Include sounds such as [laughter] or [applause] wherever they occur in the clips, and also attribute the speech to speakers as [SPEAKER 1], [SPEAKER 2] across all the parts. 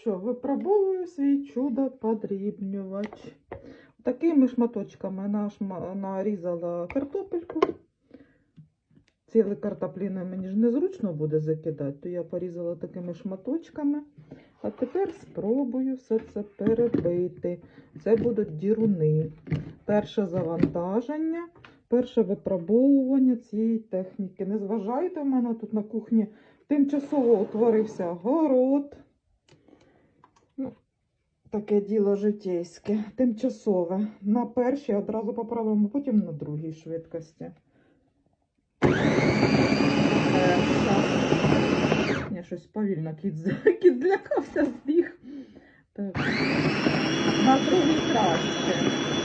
[SPEAKER 1] що, випробовую свій чудо подрібнювач. Такими шматочками нарізала картопельку. Цілий картопліною мені ж незручно буде закидати, то я порізала такими шматочками. А тепер спробую все це перебити. Це будуть діруни. Перше завантаження, перше випробовування цієї техніки. Не зважайте, в мене тут на кухні тимчасово утворився город. Таке діло житейське, тимчасове. На першій одразу поправимо, потім на другій швидкості. Я щось повільно кіт, [laughs] кіт злякався збіг. Так. На другій краще.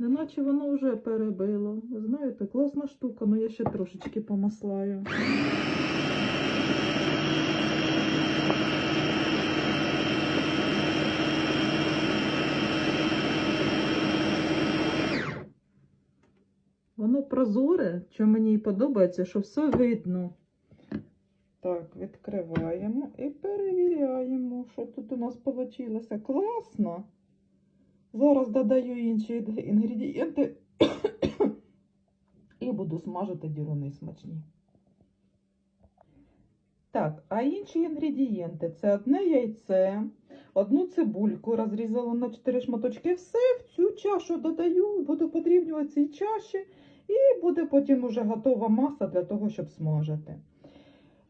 [SPEAKER 1] Неначе воно вже перебило. Ви знаєте, класна штука, але я ще трошечки помаслаю. Воно прозоре, що мені і подобається, що все видно. Так, відкриваємо і перевіряємо, що тут у нас вийшло. Класно! Зараз додаю інші інгредієнти [coughs] і буду смажити діруни смачні. Так, а інші інгредієнти це одне яйце, одну цибульку розрізала на 4 шматочки. Все в цю чашу додаю, буду подрібнювати цій чаші, і буде потім уже готова маса для того, щоб смажити.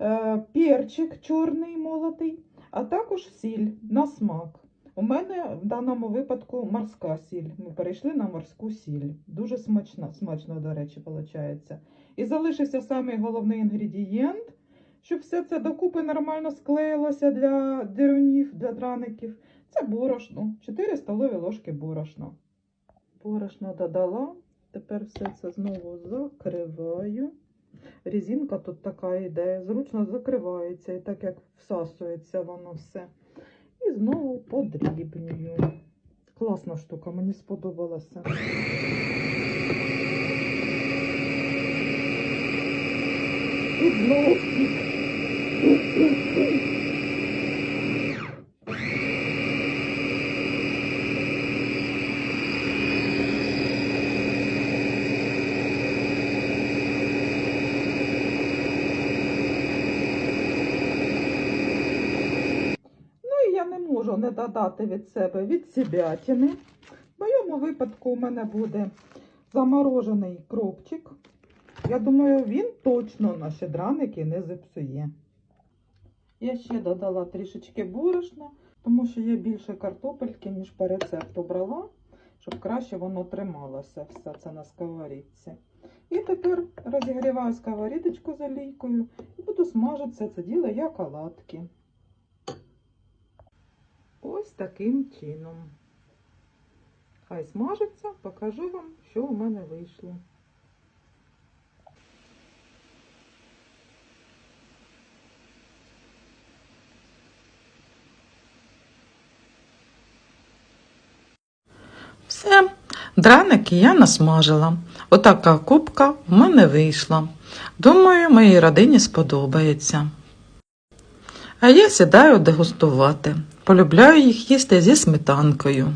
[SPEAKER 1] Е, перчик чорний молотий, а також сіль на смак. У мене в даному випадку морська сіль. Ми перейшли на морську сіль. Дуже смачно, смачно до речі, виходить. І залишився самий головний інгредієнт, щоб все це докупи нормально склеїлося для дирунів, для драників. Це борошно. 4 столові ложки борошна. Борошно додала. Тепер все це знову закриваю. Резинка тут така йде, зручно закривається, і так як всасується воно все. І знову подрібнюю. Класна штука, мені сподобалася. Тут знову пік. Можу не додати від себе від себятини. В моєму випадку у мене буде заморожений кропчик. Я думаю, він точно наші драники не зіпсує. Я ще додала трішечки борошна, тому що я більше картопельки, ніж по рецепту брала, щоб краще воно трималося все це на сковорідці. І тепер розігріваю сковорідочку з олійкою і буду смажити все це діло як оладки. Ось таким чином. Хай смажиться, покажу вам, що у мене вийшло. Все, драники я насмажила. Отака кубка в мене вийшла. Думаю, моїй родині сподобається. А я сідаю дегустувати. Полюбляю їх їсти зі сметанкою.